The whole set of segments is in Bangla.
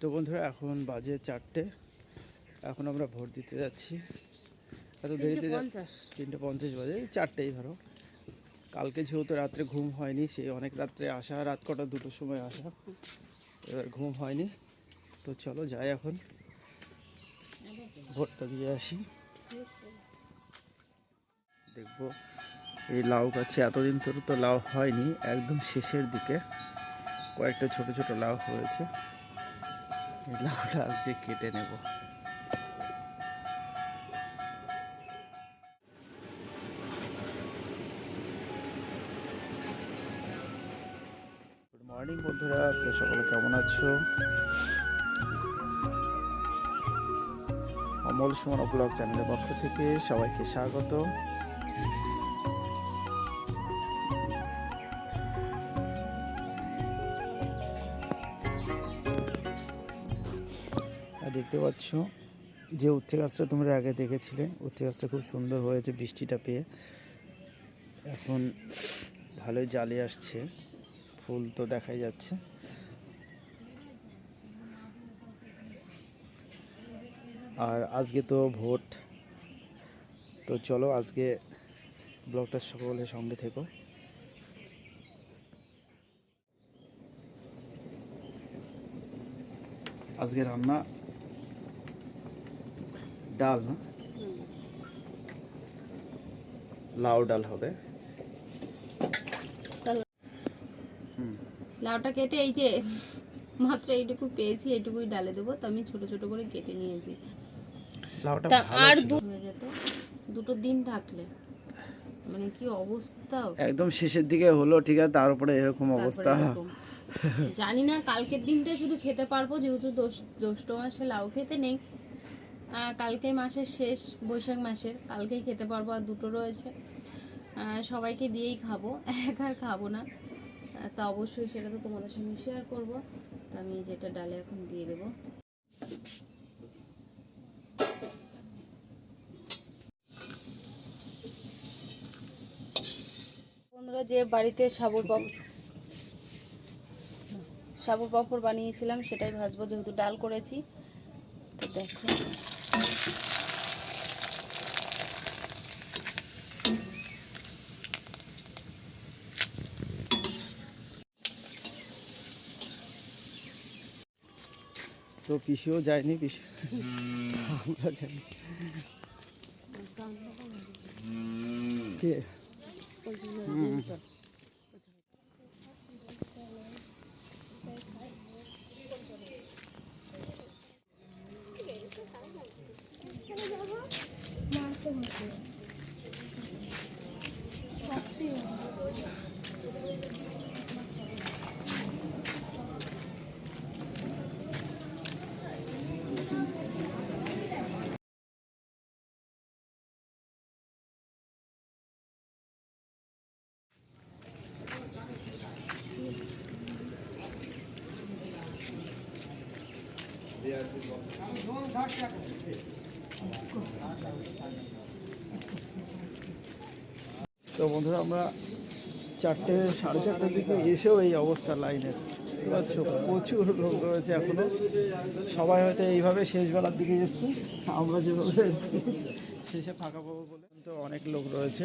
তো বন্ধুরা এখন বাজে চারটে। এখন আমরা ভোট দিতে যাচ্ছি। এত দেরিতে তিনটে পঞ্চাশ বাজে চারটেই ধরো। কালকে যেহেতু রাত্রে ঘুম হয়নি সেই অনেক রাত্রে আসা রাত কটা দুটোর সময় আসা। এবার ঘুম হয়নি। তো চলো যাই এখন। ভোটটা দিয়ে আসি। দেখব। এই লাউ গাছে এতদিন ধরে তো লাউ হয়নি, একদম শেষের দিকে কয়েকটা ছোট ছোট লাউ হয়েছে। এই লাউটা আজকে কেটে নেব। গুড মর্নিং বন্ধুরা। তো সকলে কেমন আছো? অমল সুমন ব্লগ চ্যানেলের পক্ষ থেকে সবাইকে স্বাগত। দেখতে পাচ্ছ যে উচ্ছে গাছটা তোমরা আগে দেখেছিলে। উচ্ছে গাছটা খুব সুন্দর হয়েছে বৃষ্টিটা পেয়ে। এখন ভালোই জালে আসছে। ফুল তো দেখাই যাচ্ছে। আর আজকে তো ভোট। তো চলো আজকে ব্লগটার সকলের সঙ্গে থেকো। আজকে রান্না ডাল না? লাউ ডাল হবে। লাউটা কেটে এই যে মাত্র এইটুকু পেয়েছি এইটুকুই ডালে দেবো। তো আমি ছোট ছোট করে কেটে নিয়েছি। তা আর। হয়ে যেত দুটো দিন থাকলে। মানে কি অবস্থা একদম শেষের দিকে হলো ঠিক আছে? তার উপরে এরকম অবস্থা। জানি না কালকের দিনটা শুধু খেতে পারব যেহেতু জ্যৈষ্ঠ মাসে লাউ খেতে নেই। কালকে মাসের শেষ, বৈশাখ মাসের। কালকেই খেতে পারব আর দুটো রয়েছে। সবাইকে দিয়েই খাব, এক আর খাব না। তা অবশ্যই সেটা তো তোমাদের সঙ্গে শেয়ার করব। তা আমি যেটা ডালে এখন দিয়ে দেবো। বন্ধুরা, যে বাড়িতে সাবুর পাপড় সাবুর পাপড় বানিয়েছিলাম, সেটাই ভাজবো। যেহেতু ডাল করেছি দেখো। তো পিসিও যায়নি পিসি আমরা যাই কে? তো বন্ধুরা, আমরা চারটে, সাড়ে চারটের দিকে এসেও এই অবস্থা লাইনের প্রচুর লোক রয়েছে এখনও। সবাই হয়তো এইভাবে শেষবেলার দিকে এসছে। আমরা যেভাবে এসেছি, শেষে ফাঁকা পাবো বলে। তো অনেক লোক রয়েছে।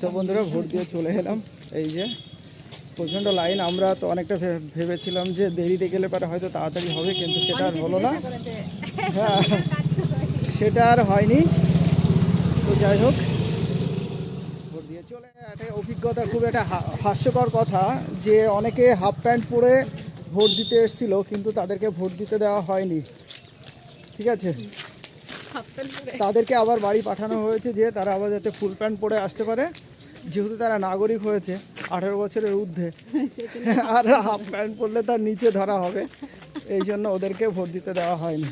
তো বন্ধুরা ভোট দিয়ে চলে এলাম। এই যে প্রচণ্ড লাইন। আমরা তো অনেকটা ভেবেছিলাম যে দেরিতে গেলে পরে হয়তো তাড়াতাড়ি হবে কিন্তু সেটা আর হলো না। হ্যাঁ সেটা আর হয়নি। তো যাই হোক ভোট দিয়ে চলে একটা অভিজ্ঞতা খুব একটা হাস্যকর কথা যে অনেকে হাফ প্যান্ট পরে ভোট দিতে এসেছিল কিন্তু তাদেরকে ভোট দিতে দেওয়া হয়নি। ঠিক আছে? তাদেরকে আবার বাড়ি পাঠানো হয়েছে যে তারা আবার যাতে ফুল প্যান্ট পরে আসতে পারে। যেহেতু তারা নাগরিক হয়েছে আঠেরো বছরের ঊর্ধ্বে। আর হাফ প্যান্ট পরলে তার নিচে ধরা হবে। এই জন্য ওদেরকে ভোট দিতে দেওয়া হয়নি।